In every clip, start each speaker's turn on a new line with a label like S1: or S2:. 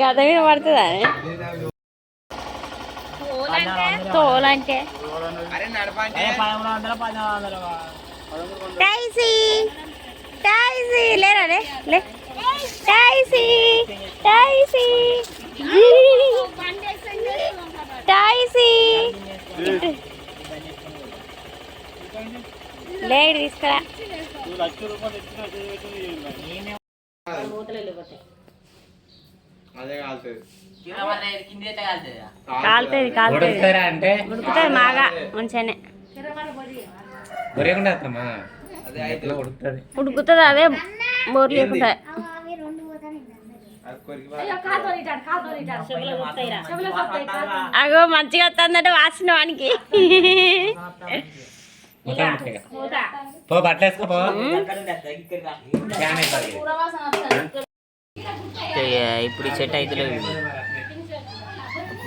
S1: గద మీద పడుతుందా? తోలంటే. టైసీ టైసీ. లేరా లే లే. టైసీ టైసీ. టైసీ. లేడు తీసుకురా
S2: లక్ష రూపాయలు ఇచ్చిన
S3: అదే కాలుతుంది
S1: కాలుతుంది
S4: అంటే
S1: ఉడుకుతుంది మాగా మంచిగానే
S4: ఉడుకుతుంది
S1: అదే బోర్ లేకుండా
S3: అది కొరికి
S1: అగో మంచిగా వస్తుందంటే వాసన వానికి.
S4: పో.
S5: ఇప్పుడు సెట్ అవుతలేదు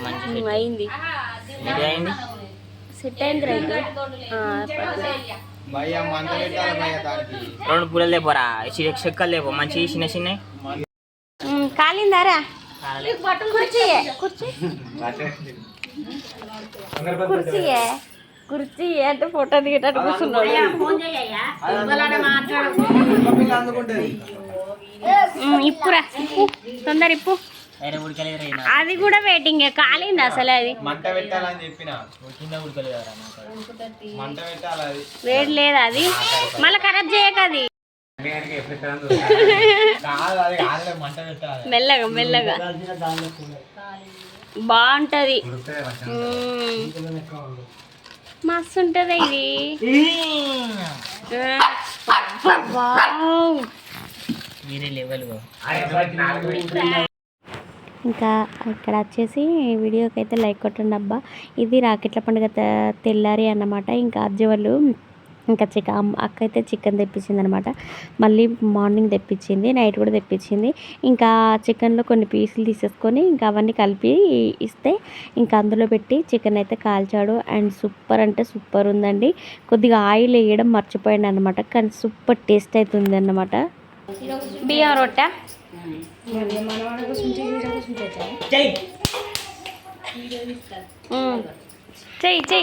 S5: మంచి సెట్.
S1: అయింది.
S5: ఇది అయింది?
S1: సెట్ అయింది
S5: రెండు పూలలు లేపోరా చెక్కలు లేపో మంచి చిన్న చిన్న.
S1: కాలిందారా? కుర్చీ. కుర్చీ కుర్చీ కుర్చీ అంటే ఫోటో దిగేటట్టు కూర్చున్నాడు. ఇప్పురా. ఇప్పు తొందర ఇప్పు. అది కూడా వెయిటింగ్ కాలింది అసలు అది?
S3: మంట పెట్టాలని చెప్పిన. మంట. పెట్టాలి
S1: వేడి లేదు అది? మళ్ళీ ఖరాబ్ చేయక అది.
S4: సమయానికి ఎప్పుడు ఇస్తారని చూస్తాను.
S3: కాదు అది కాదులే మంట పెట్టాలి.
S1: మెల్లగా మెల్లగా. బాగుంటది. మస్తు ఉంటది ఇది ఇంకా ఇక్కడ వచ్చేసి వీడియోకి అయితే లైక్ కొట్టండి అబ్బా. ఇది రాకెట్ల పండుగ తె- తెల్లారి అన్నమాట. ఇంకా అజ్జి వాళ్ళు ఇంకా చికెన్ అక్క అయితే చికెన్ తెప్పించింది అనమాట మళ్ళీ మార్నింగ్ తెప్పించింది నైట్ కూడా తెప్పించింది. ఇంకా చికెన్లో కొన్ని పీసులు తీసేసుకొని ఇంకా అవన్నీ కలిపి ఇస్తే ఇంకా అందులో పెట్టి చికెన్ అయితే కాల్చాడు. అండ్ సూపర్ అంటే సూపర్ ఉందండి. కొద్దిగా ఆయిల్ వేయడం మర్చిపోయాడు అనమాట కానీ సూపర్ టేస్ట్ అవుతుంది అన్నమాట బియ్యం రొట్టె. ఉమ్. చెయ్యి.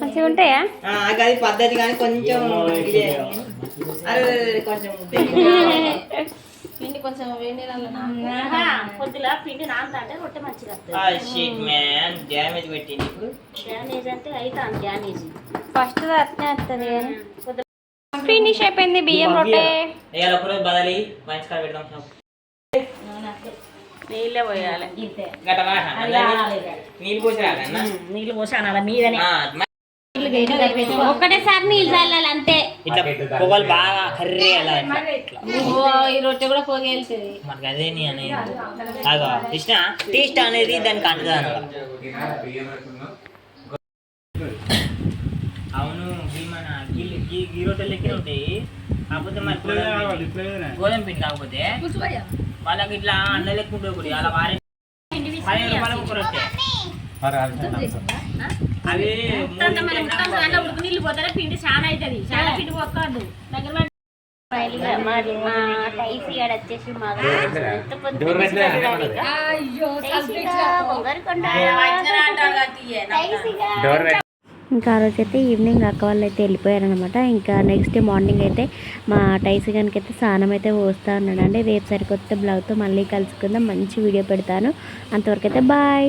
S1: మంచిగా ఉంటాయా?
S5: గది పద్ధతి కానీ కొంచెం అరే, అరే, కొంచెం
S6: కొద్దిగా పిండి రొట్టె మంచిగా
S5: డ్యామేజ్ పెట్టింది ఇప్పుడు.
S6: డ్యామేజ్ అంటే అవుతాను డ్యామేజ్
S1: ఫస్ట్ అట్నే వస్తుంది. ఫినిష్ అయిపోయింది బియ్యం రొట్టె.
S5: బదలి మంచి కాడ పెడదాం.
S6: నీళ్ళే పోయాలి.
S5: నీళ్ళు పోసి రాలన్నా
S6: నీళ్ళు పోసాను అలా మీదనే.
S1: ఒకటేసారి నీళ్ళు చల్లాలి అంతే.
S5: ఇట్లా పొగలు బాగా కర్రీ.
S6: ఈ రొట్టె కూడా పోగి వెళ్తుంది
S5: మనకి అదే నీ అనేది. అదో ఇష్టం టేస్ట్ అనేది దానికి
S4: పెట్టుకున్నాం.
S5: అవును ఈ మన గిల్- గీ- రొట్టెలు లెక్కన ఉంటాయి? కాకపోతే మరి గోధుమ పిండి- కాకపోతే వాళ్ళకి ఇట్లా అన్న లెక్క ఉంటుంది ఒకటి అలా వారే పదిహేను రూపాయలకు ఒక రొట్టె. అవి
S6: నీళ్ళు పోతారా? పిండి చాలా అవుతుంది. చాలా పిండి పోకూడదు దగ్గర
S1: మా వచ్చేసి మా ఎంత పొద్దు ఇంకా ఆ రోజు అయితే ఈవినింగ్ అక్క వాళ్ళు అయితే వెళ్ళిపోయారనమాట ఇంకా నెక్స్ట్ డే మార్నింగ్ అయితే మా టైసీ గానికి అయితే స్నానం అయితే పోస్తా ఉన్నాడండి రేపు సరికొత్త బ్లౌజ్తో మళ్ళీ కలుసుకుందాం. మంచి వీడియో పెడతాను. అంతవరకు అయితే బాయ్.